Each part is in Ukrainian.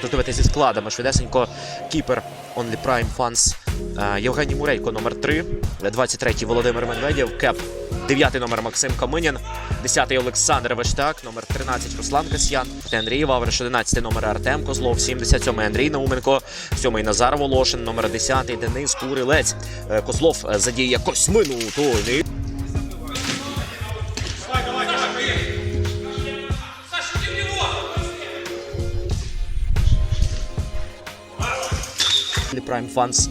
Тобто дивитися зі складами. Швидесенько кіпер Only Prime Fans. Е, Євгеній Мурейко, номер 3. 23-й Володимир Медведєв. Кеп. 9-й номер Максим Каминін. 10-й Олександр Вештак. Номер 13 Руслан Касьян. Андрій Вавриш. 11-й номер Артем Козлов. 77-й Андрій Науменко. 7-й Назар Волошин. Номер 10-й Денис Курилець. Е, Козлов е, задіє Косьмину. Той Prime Fans.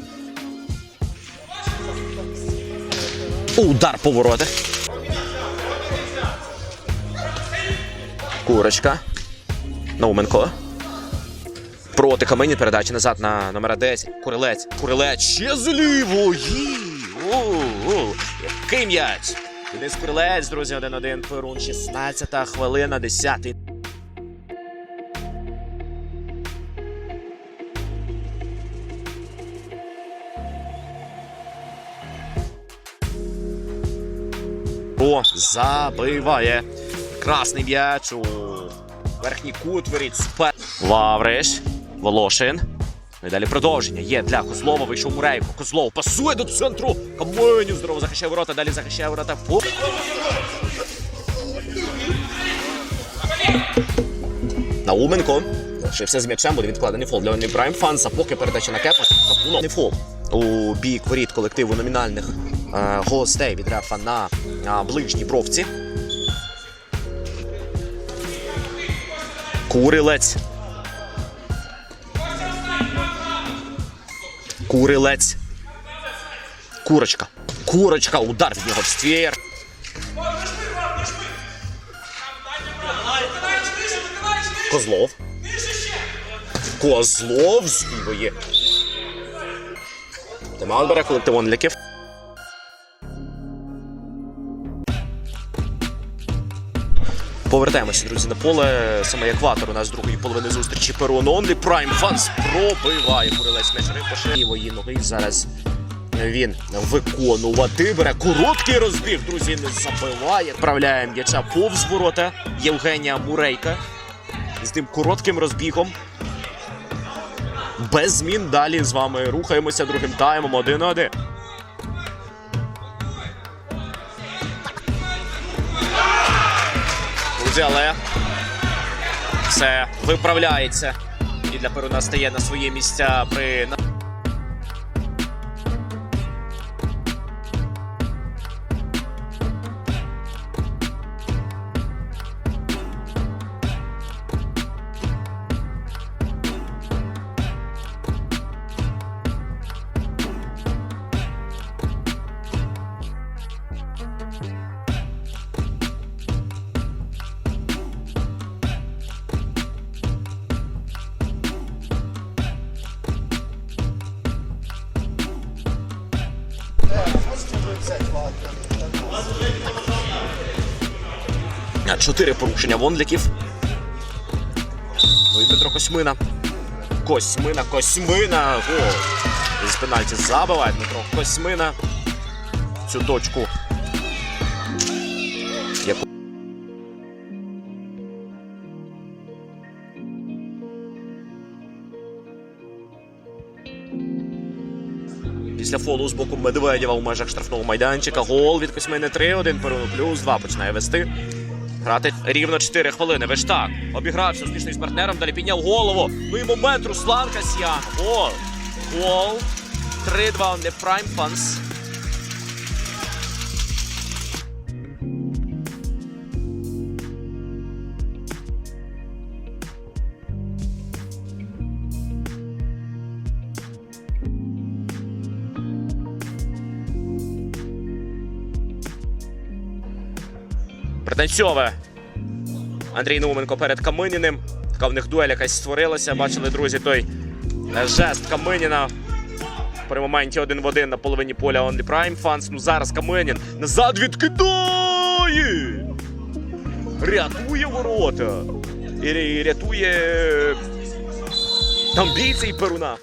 Удар по воротах. Курочка. Науменко. Проти Камені передача назад на номера 10. Курилець. Курилець ще з лівої. Який м'яч. Денис Курилець, друзі, 1-1. Перун. 16 хвилина, 10 О, забиває. Красний м'яч у верхній кут воріт. Супер. Вавриш. Волошин. Ну і далі продовження. Є для Козлова. Вийшов Мурейко. Козлов пасує до центру. Каменю здорово захищає ворота. Далі захищає ворота. Фу. Науменко. Лишився з м'ячем, буде відкладений фол для Прайм Фанса. Поки передача на кепа. Капуно. Не фол. У бік воріт колективу номінальних е, гостей від рефа на ближній бровці. Курилець. Курилець. Курочка. Курочка. Удар від нього в ствір. Козлов. Козлов з лівої. Тиман бере колектив Онліків. Повертаємося, друзі, на поле. Саме екватор у нас з другої половини зустрічі Перон Онлі. Прайм Фанс пробиває Курилець м'яч рикошет лівої ноги. Зараз він виконувати. Бере короткий розбіг, друзі, не забиває. Вправляє м'яча повз ворота Євгенія Мурейка. З тим коротким розбігом. Без змін далі з вами рухаємося другим таймом 1-1. Друзі, але все виправляється. І для Перуна стає на свої місця при Чотири порушення вонліків. Ну і Дмитро Косьмина. Косьмина, Косьмина. О! Із пенальті забиває Дмитро Косьмина. Цю точку. Після фолу з боку Медведєва у межах штрафного майданчика. Гол від Косьмини 3-1. Перуну плюс 2 починає вести. Грати рівно 4 хвилини. Вештак обігрався успішно з партнером, далі підняв голову. Ну і момент Руслан Касьян. Гол. Гол. 3-2 не Prime Fans. Пританцьове. Андрій Науменко перед Каминіним. Така в них дуель якась створилася. Бачили, друзі, той е, жест Каминіна. При моменті один в один на половині поля Only Prime Fans. Ну зараз Каминін назад відкидає! Рятує ворота. І рятує амбіції Перуна.